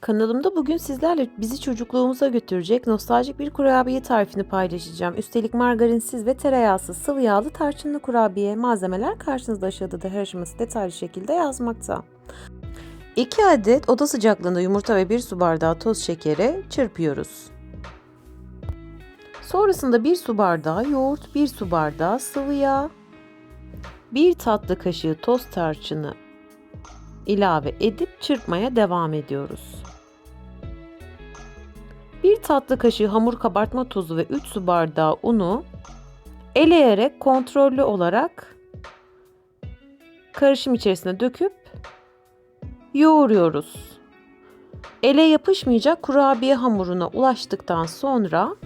Kanalımda bugün sizlerle bizi çocukluğumuza götürecek nostaljik bir kurabiye tarifini paylaşacağım. Üstelik margarinsiz ve tereyağsız sıvı yağlı tarçınlı kurabiye. Malzemeler karşınızda aşağıda da her aşaması detaylı şekilde yazmakta. 2 adet oda sıcaklığında yumurta ve 1 su bardağı toz şekeri çırpıyoruz. Sonrasında 1 su bardağı yoğurt, 1 su bardağı sıvı yağ, 1 tatlı kaşığı toz tarçını ilave edip çırpmaya devam ediyoruz. 1 tatlı kaşığı hamur kabartma tozu ve 3 su bardağı unu eleyerek kontrollü olarak karışım içerisine döküp yoğuruyoruz. Ele yapışmayacak kurabiye hamuruna ulaştıktan sonra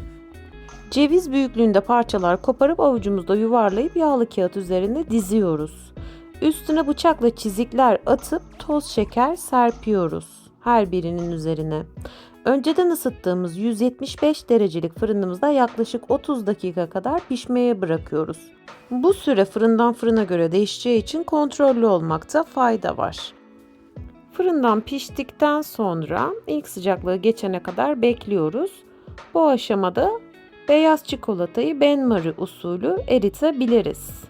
ceviz büyüklüğünde parçalar koparıp avucumuzda yuvarlayıp yağlı kağıt üzerine diziyoruz. Üstüne bıçakla çizikler atıp toz şeker serpiyoruz her birinin üzerine. Önceden ısıttığımız 175 derecelik fırınımızda yaklaşık 30 dakika kadar pişmeye bırakıyoruz. Bu süre fırından fırına göre değişeceği için kontrollü olmakta fayda var. Fırından piştikten sonra ilk sıcaklığı geçene kadar bekliyoruz. Bu aşamada beyaz çikolatayı benmari usulü eritebiliriz.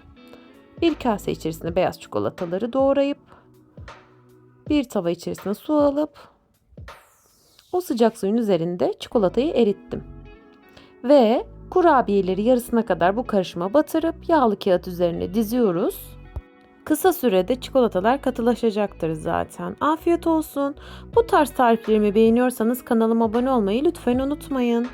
Bir kase içerisine beyaz çikolataları doğrayıp bir tava içerisine su alıp o sıcak suyun üzerinde çikolatayı erittim. Ve kurabiyeleri yarısına kadar bu karışıma batırıp yağlı kağıt üzerine diziyoruz. Kısa sürede çikolatalar katılaşacaktır zaten. Afiyet olsun. Bu tarz tariflerimi beğeniyorsanız kanalıma abone olmayı lütfen unutmayın.